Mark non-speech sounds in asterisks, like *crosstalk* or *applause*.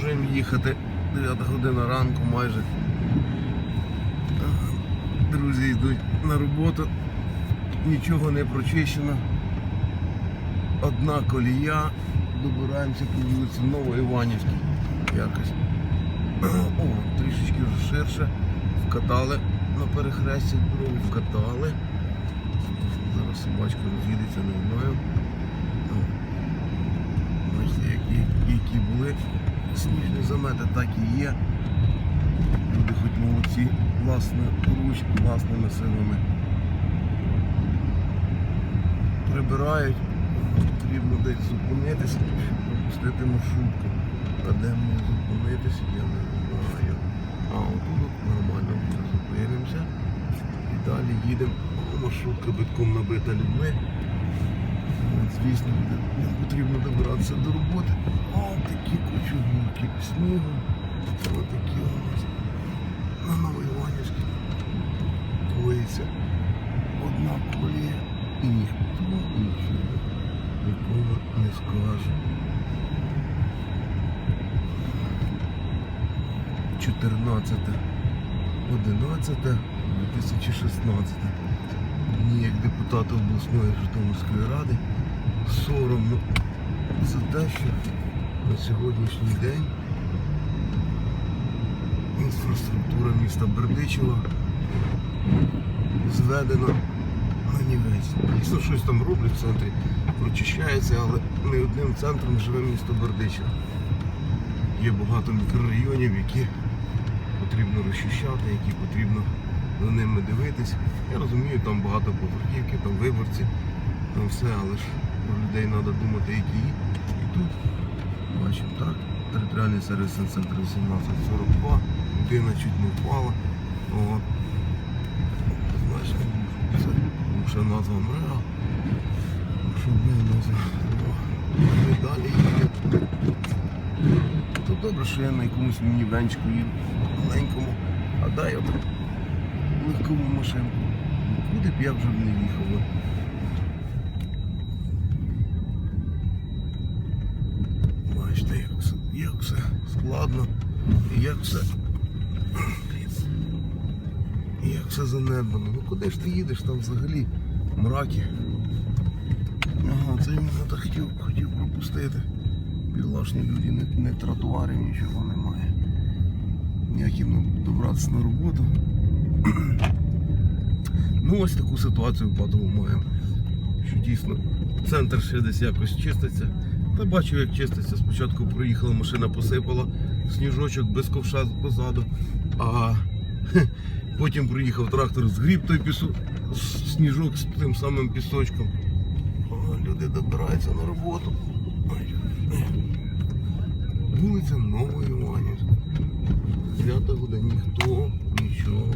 продовжуємо їхати. 9 година ранку майже. Друзі йдуть на роботу. Нічого не прочищено. Одна колія. Добираємося по вулиці Новоіванівській. Якось. О, трішечки вже ширше. Вкатали на перехресті дорогу, вкатали. Зараз собачка роз'їдеться, не знаю. Бачите, які, які були сніжні замети, так і є. Люди хоч молодці, власне, руч, власними силами. Прибирають, потрібно десь зупинитися, пропустити маршрутку. А де мені зупинитися, я не знаю. А отут от нормально зупинимося. І далі їдемо. Маршрутка битком набита людьми. Звісно, нам потрібно добиратися до роботи. О, такі кучугурки снігу. Ось такі у нас на Новоіванівській коїться одна колія і ніхто нічого нікому не скаже. 14 11 2016 Мені як депутату обласної Житомирської ради соромно за те, що на сьогоднішній день інфраструктура міста Бердичева зведена на нівець. Дійсно, щось там роблять в центрі, прочищається, але не одним центром живе місто Бердичево. Є багато мікрорайонів, які потрібно розчищати, які потрібно за ними дивитись. Я розумію, там багато поверхівки, там виборці, там все, але ж про людей треба думати, які. І тут бачимо так. Територіальний сервісний центр 1842, людина чуть не впала. От. Знаєш, це ще назва МРЕА. Що ми назва. Ми далі їдемо. То добре, що я на якомусь мінівенчику їду, маленькому, а дай от легкову машинку. Куди б я вже не їхав. Все складно і як все. І як все занедбано. Ну куди ж ти їдеш там взагалі мраки? Ага, це він так хотів, хотів пропустити. Бідолашні люди, не, не тротуарів, нічого немає. Ніяк їм добратися на роботу. *clears throat* Ну ось таку ситуацію в Падову маємо. Що дійсно центр ще десь якось чиститься. Та бачу, як чиститься. Спочатку проїхала машина, посипала сніжочок без ковша позаду, а *laughs* потім проїхав трактор, згріб той пісок, сніжок з тим самим пісочком. О, люди добираються на роботу. Вулиця Новоіванівська. 9 година ніхто нічого